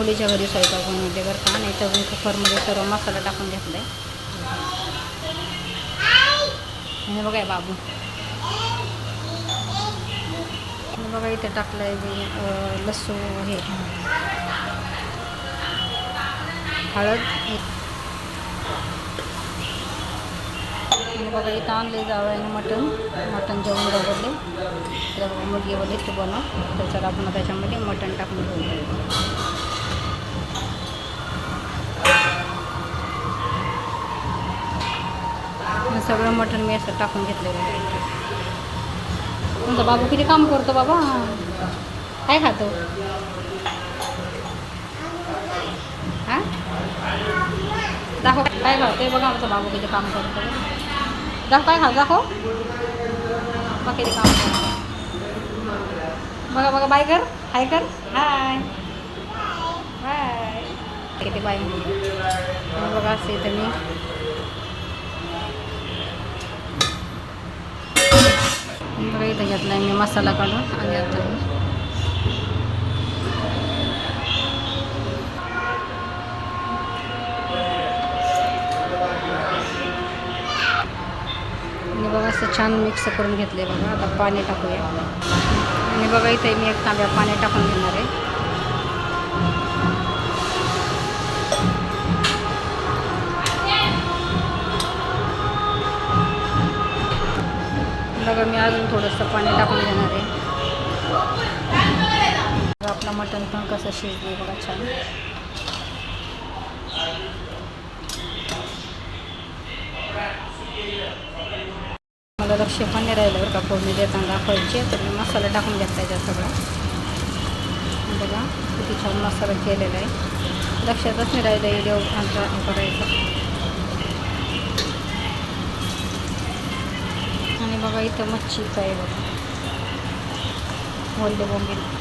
मुलीच्या घरी स्वयंपाक बनवते बरं का. नाही तर कुकरमध्ये सर्व मसाला टाकून घेतला आहे आणि बघा बाबू. बघा इथे टाकलं आहे लसूण हे. हळद. बघा इथं आणले जावयाने मटण. मटण जेवण रगडले तर मुलगी वगैरे ते बनव. त्याच्यावर आपण त्याच्यामध्ये मटण टाकून सगळं मटण मी असं टाकून घेतलेलं आहे. तुमचा बाबू किती काम करतो बाबा? काय खातो? हां? दाखव काय खातो बघा आमचा बाबू किती काम करतो. दाखव काय खा दाखव. बघा किती काम करतो. बघा बघा बाय कर हाय कर हाय. बाय किती बाय. बघा असे तर मी बघा इथं घेतला मी मसाला काढून आणि आता मी आणि बघा असं छान मिक्स करून घेतले बघा. आता पाणी टाकूया. आणि बघा इथे मी एक तांब्या पाणी टाकून घेणार आहे. बघा मी अजून थोडंसं पाणी टाकून घेणार आहे. बघा आपलं मटण पण कसं शिजले बघा छान. मला लक्ष पण नाही राहिलं बरं का फोडणी देताना दाखवायचे तर मी मसाला टाकून घेतला त्याच्यात सगळा. बघा किती छान मसाला केलेला आहे. लक्षातच नाही राहिलं हे आमचा करायचं. बघा इथं मच्छीचं आहे बघा वल्ले बोंबील